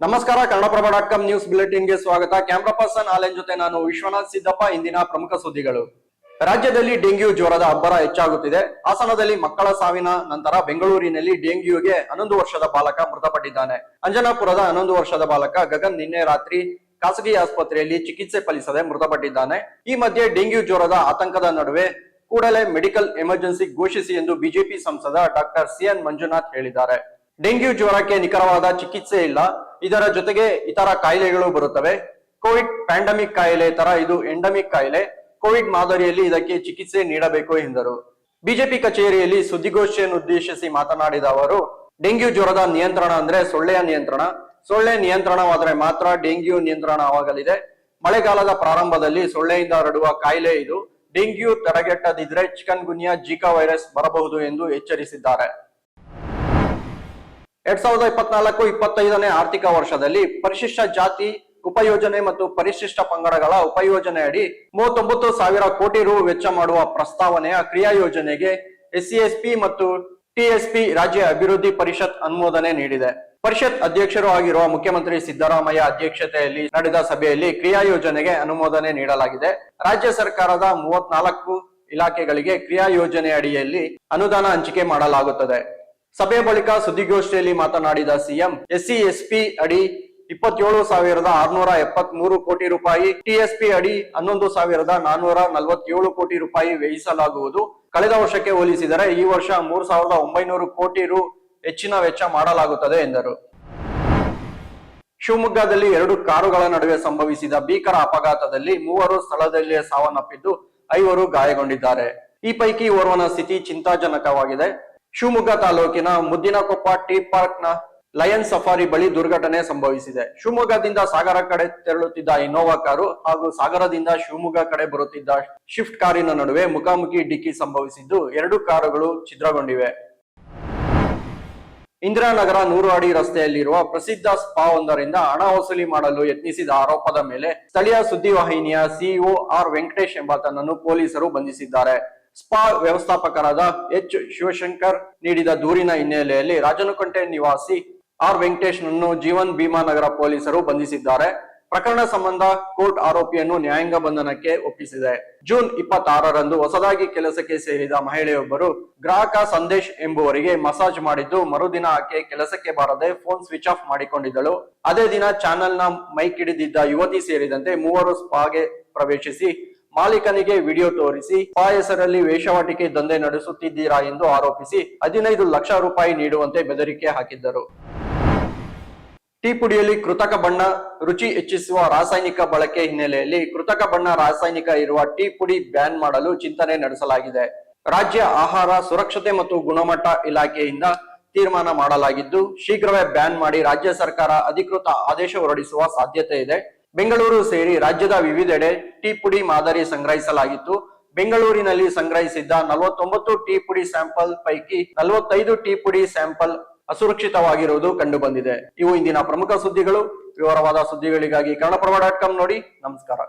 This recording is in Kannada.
ನಮಸ್ಕಾರ ಕನ್ನಡಪ್ರಭ ಡಾಟ್ ಕಾಮ್ ನ್ಯೂಸ್ ಬುಲೆಟಿನ್ಗೆ ಸ್ವಾಗತ. ಕ್ಯಾಮ್ರಾ ಪರ್ಸನ್ ಆಲೆನ್ ಜೊತೆ ನಾನು ವಿಶ್ವನಾಥ್ ಸಿದ್ದಪ್ಪ, ಇಂದಿನ ಪ್ರಮುಖ ಸುದ್ದಿಗಳು. ರಾಜ್ಯದಲ್ಲಿ ಡೆಂಗ್ಯೂ ಜ್ವರದ ಅಬ್ಬರ ಹೆಚ್ಚಾಗುತ್ತಿದೆ. ಹಾಸನದಲ್ಲಿ ಮಕ್ಕಳ ಸಾವಿನ ನಂತರ ಬೆಂಗಳೂರಿನಲ್ಲಿ ಡೆಂಗ್ಯೂಗೆ ಹನ್ನೊಂದು ವರ್ಷದ ಬಾಲಕ ಮೃತಪಟ್ಟಿದ್ದಾನೆ. ಅಂಜನಾಪುರದ ಹನ್ನೊಂದು ವರ್ಷದ ಬಾಲಕ ಗಗನ್ ನಿನ್ನೆ ರಾತ್ರಿ ಖಾಸಗಿ ಆಸ್ಪತ್ರೆಯಲ್ಲಿ ಚಿಕಿತ್ಸೆ ಫಲಿಸದೆ ಮೃತಪಟ್ಟಿದ್ದಾನೆ. ಈ ಮಧ್ಯೆ ಡೆಂಗ್ಯೂ ಜ್ವರದ ಆತಂಕದ ನಡುವೆ ಕೂಡಲೇ ಮೆಡಿಕಲ್ ಎಮರ್ಜೆನ್ಸಿ ಘೋಷಿಸಿ ಎಂದು ಬಿಜೆಪಿ ಸಂಸದ ಡಾಕ್ಟರ್ ಸಿಎನ್ ಮಂಜುನಾಥ್ ಹೇಳಿದ್ದಾರೆ. ಡೆಂಗ್ಯೂ ಜ್ವರಕ್ಕೆ ನಿಖರವಾದ ಚಿಕಿತ್ಸೆ ಇಲ್ಲ. ಇದರ ಜೊತೆಗೆ ಇತರ ಕಾಯಿಲೆಗಳು ಬರುತ್ತವೆ. ಕೋವಿಡ್ ಪ್ಯಾಂಡಮಿಕ್ ಕಾಯಿಲೆ ತರ ಇದು ಎಂಡಮಿಕ್ ಕಾಯಿಲೆ. ಕೋವಿಡ್ ಮಾದರಿಯಲ್ಲಿ ಇದಕ್ಕೆ ಚಿಕಿತ್ಸೆ ನೀಡಬೇಕು ಎಂದರು. ಬಿಜೆಪಿ ಕಚೇರಿಯಲ್ಲಿ ಸುದ್ದಿಗೋಷ್ಠಿಯನ್ನು ಉದ್ದೇಶಿಸಿ ಮಾತನಾಡಿದ ಅವರು, ಡೆಂಗ್ಯೂ ಜ್ವರದ ನಿಯಂತ್ರಣ ಅಂದ್ರೆ ಸೊಳ್ಳೆಯ ನಿಯಂತ್ರಣ. ಸೊಳ್ಳೆ ನಿಯಂತ್ರಣವಾದರೆ ಮಾತ್ರ ಡೆಂಗ್ಯೂ ನಿಯಂತ್ರಣವಾಗಲಿದೆ. ಮಳೆಗಾಲದ ಪ್ರಾರಂಭದಲ್ಲಿ ಸೊಳ್ಳೆಯಿಂದ ಹರಡುವ ಕಾಯಿಲೆ ಇದು. ಡೆಂಗ್ಯೂ ತಡೆಗಟ್ಟದಿದ್ರೆ ಚಿಕನ್ ಗುನ್ಯಾ ಜಿಕಾ ವೈರಸ್ ಬರಬಹುದು ಎಂದು ಎಚ್ಚರಿಸಿದ್ದಾರೆ. ಎರಡ್ ಸಾವಿರದ ಇಪ್ಪತ್ನಾಲ್ಕು ಇಪ್ಪತ್ತೈದನೇ ಆರ್ಥಿಕ ವರ್ಷದಲ್ಲಿ ಪರಿಶಿಷ್ಟ ಜಾತಿ ಉಪಯೋಜನೆ ಮತ್ತು ಪರಿಶಿಷ್ಟ ಪಂಗಡಗಳ ಉಪಯೋಜನೆ ಅಡಿ ಮೂವತ್ತೊಂಬತ್ತು ಸಾವಿರ ಕೋಟಿ ರು ವೆಚ್ಚ ಮಾಡುವ ಪ್ರಸ್ತಾವನೆಯ ಕ್ರಿಯಾ ಯೋಜನೆಗೆ ಎಸ್ಸಿಎಸ್ಪಿ ಮತ್ತು ಟಿಎಸ್ಪಿ ರಾಜ್ಯ ಅಭಿವೃದ್ಧಿ ಪರಿಷತ್ ಅನುಮೋದನೆ ನೀಡಿದೆ. ಪರಿಷತ್ ಅಧ್ಯಕ್ಷರು ಆಗಿರುವ ಮುಖ್ಯಮಂತ್ರಿ ಸಿದ್ದರಾಮಯ್ಯ ಅಧ್ಯಕ್ಷತೆಯಲ್ಲಿ ನಡೆದ ಸಭೆಯಲ್ಲಿ ಕ್ರಿಯಾ ಯೋಜನೆಗೆ ಅನುಮೋದನೆ ನೀಡಲಾಗಿದೆ. ರಾಜ್ಯ ಸರ್ಕಾರದ ಮೂವತ್ನಾಲ್ಕು ಇಲಾಖೆಗಳಿಗೆ ಕ್ರಿಯಾ ಯೋಜನೆ ಅಡಿಯಲ್ಲಿ ಅನುದಾನ ಹಂಚಿಕೆ ಮಾಡಲಾಗುತ್ತದೆ. ಸಭೆ ಬಳಿಕ ಸುದ್ದಿಗೋಷ್ಠಿಯಲ್ಲಿ ಮಾತನಾಡಿದ ಸಿಎಂ, ಎಸ್ಸಿ, ಎಸ್ಪಿ ಅಡಿ ಇಪ್ಪತ್ತೇಳು ಸಾವಿರದ ಆರ್ನೂರ ಎಪ್ಪತ್ತ್ ಮೂರು ಕೋಟಿ ರೂಪಾಯಿ, ಟಿಎಸ್ಪಿ ಅಡಿ ಹನ್ನೊಂದು ಸಾವಿರದ ನಾನ್ನೂರ ನಲವತ್ತೇಳು ಕೋಟಿ ರೂಪಾಯಿ ವ್ಯಯಿಸಲಾಗುವುದು. ಕಳೆದ ವರ್ಷಕ್ಕೆ ಹೋಲಿಸಿದರೆ ಈ ವರ್ಷ ಮೂರು ಸಾವಿರದ ಒಂಬೈನೂರು ಕೋಟಿ ರು ಹೆಚ್ಚಿನ ವೆಚ್ಚ ಮಾಡಲಾಗುತ್ತದೆ ಎಂದರು. ಶಿವಮೊಗ್ಗದಲ್ಲಿ ಎರಡು ಕಾರುಗಳ ನಡುವೆ ಸಂಭವಿಸಿದ ಭೀಕರ ಅಪಘಾತದಲ್ಲಿ ಮೂವರು ಸ್ಥಳದಲ್ಲಿಯೇ ಸಾವನ್ನಪ್ಪಿದ್ದು ಐವರು ಗಾಯಗೊಂಡಿದ್ದಾರೆ. ಈ ಪೈಕಿ ಓರ್ವನ ಸ್ಥಿತಿ ಚಿಂತಾಜನಕವಾಗಿದೆ. ಶಿವಮೊಗ್ಗ ತಾಲೂಕಿನ ಮುದ್ದಿನಕೊಪ್ಪ ಟೀ ಪಾರ್ಕ್ನ ಲಯನ್ ಸಫಾರಿ ಬಳಿ ದುರ್ಘಟನೆ ಸಂಭವಿಸಿದೆ. ಶಿವಮೊಗ್ಗದಿಂದ ಸಾಗರ ಕಡೆ ತೆರಳುತ್ತಿದ್ದ ಇನ್ನೋವಾ ಕಾರು ಹಾಗೂ ಸಾಗರದಿಂದ ಶಿವಮೊಗ್ಗ ಕಡೆ ಬರುತ್ತಿದ್ದ ಶಿಫ್ಟ್ ಕಾರಿನ ನಡುವೆ ಮುಖಾಮುಖಿ ಡಿಕ್ಕಿ ಸಂಭವಿಸಿದ್ದು ಎರಡು ಕಾರುಗಳು ಛಿದ್ರಗೊಂಡಿವೆ. ಇಂದಿರಾನಗರ ನೂರು ಅಡಿ ರಸ್ತೆಯಲ್ಲಿರುವ ಪ್ರಸಿದ್ಧ ಸ್ಪಾ ಒಂದರಿಂದ ಹಣ ವಸೂಲಿ ಮಾಡಲು ಯತ್ನಿಸಿದ ಆರೋಪದ ಮೇಲೆ ಸ್ಥಳೀಯ ಸುದ್ದಿವಾಹಿನಿಯ ಸಿಇಒ ಆರ್ ವೆಂಕಟೇಶ್ ಎಂಬಾತನನ್ನು ಪೊಲೀಸರು ಬಂಧಿಸಿದ್ದಾರೆ. ಸ್ಪಾ ವ್ಯವಸ್ಥಾಪಕರಾದ ಎಚ್ ಶಿವಶಂಕರ್ ನೀಡಿದ ದೂರಿನ ಹಿನ್ನೆಲೆಯಲ್ಲಿ ರಾಜನಕಂಟೆ ನಿವಾಸಿ ಆರ್ ವೆಂಕಟೇಶ್ನನ್ನು ಜೀವನ್ ಭೀಮಾ ನಗರ ಪೊಲೀಸರು ಬಂಧಿಸಿದ್ದಾರೆ. ಪ್ರಕರಣ ಸಂಬಂಧ ಕೋರ್ಟ್ ಆರೋಪಿಯನ್ನು ನ್ಯಾಯಾಂಗ ಬಂಧನಕ್ಕೆ ಒಪ್ಪಿಸಿದೆ. ಜೂನ್ ಇಪ್ಪತ್ತಾರರಂದು ಹೊಸದಾಗಿ ಕೆಲಸಕ್ಕೆ ಸೇರಿದ ಮಹಿಳೆಯೊಬ್ಬರು ಗ್ರಾಹಕ ಸಂದೇಶ್ ಎಂಬುವರಿಗೆ ಮಸಾಜ್ ಮಾಡಿದ್ದು, ಮರುದಿನ ಆಕೆ ಕೆಲಸಕ್ಕೆ ಬಾರದೆ ಫೋನ್ ಸ್ವಿಚ್ ಆಫ್ ಮಾಡಿಕೊಂಡಿದ್ದಳು. ಅದೇ ದಿನ ಚಾನೆಲ್ನ ಮೈಕ್ ಹಿಡಿದಿದ್ದ ಯುವತಿ ಸೇರಿದಂತೆ ಮೂವರು ಸ್ಪಾಗೆ ಪ್ರವೇಶಿಸಿ ಮಾಲೀಕನಿಗೆ ವಿಡಿಯೋ ತೋರಿಸಿ, ಪಾಯಸರಲ್ಲಿ ವೇಷವಾಟಿಕೆ ದಂಧೆ ನಡೆಸುತ್ತಿದ್ದೀರಾ ಎಂದು ಆರೋಪಿಸಿ ಹದಿನೈದು ಲಕ್ಷ ರೂಪಾಯಿ ನೀಡುವಂತೆ ಬೆದರಿಕೆ ಹಾಕಿದ್ದರು. ಟೀ ಪುಡಿಯಲ್ಲಿ ಕೃತಕ ಬಣ್ಣ ರುಚಿ ಹೆಚ್ಚಿಸುವ ರಾಸಾಯನಿಕ ಬಳಕೆ ಹಿನ್ನೆಲೆಯಲ್ಲಿ ಕೃತಕ ಬಣ್ಣ ರಾಸಾಯನಿಕ ಇರುವ ಟೀ ಪುಡಿ ಬ್ಯಾನ್ ಮಾಡಲು ಚಿಂತನೆ ನಡೆಸಲಾಗಿದೆ. ರಾಜ್ಯ ಆಹಾರ ಸುರಕ್ಷತೆ ಮತ್ತು ಗುಣಮಟ್ಟ ಇಲಾಖೆಯಿಂದ ತೀರ್ಮಾನ ಮಾಡಲಾಗಿದ್ದು, ಶೀಘ್ರವೇ ಬ್ಯಾನ್ ಮಾಡಿ ರಾಜ್ಯ ಸರ್ಕಾರ ಅಧಿಕೃತ ಆದೇಶ ಹೊರಡಿಸುವ ಸಾಧ್ಯತೆ ಇದೆ. ಬೆಂಗಳೂರು ಸೇರಿ ರಾಜ್ಯದ ವಿವಿಧೆಡೆ ಟೀ ಪುಡಿ ಮಾದರಿ ಸಂಗ್ರಹಿಸಲಾಗಿತ್ತು. ಬೆಂಗಳೂರಿನಲ್ಲಿ ಸಂಗ್ರಹಿಸಿದ್ದ ನಲವತ್ತೊಂಬತ್ತು ಟೀ ಪುಡಿ ಸ್ಯಾಂಪಲ್ ಪೈಕಿ ನಲವತ್ತೈದು ಟೀ ಪುಡಿ ಸ್ಯಾಂಪಲ್ ಅಸುರಕ್ಷಿತವಾಗಿರುವುದು ಕಂಡು ಬಂದಿದೆ ಇವು ಇಂದಿನ ಪ್ರಮುಖ ಸುದ್ದಿಗಳು. ವಿವರವಾದ ಸುದ್ದಿಗಳಿಗಾಗಿ ಕನ್ನಡಪ್ರಭ ಡಾಟ್ ಕಾಮ್ ನೋಡಿ. ನಮಸ್ಕಾರ.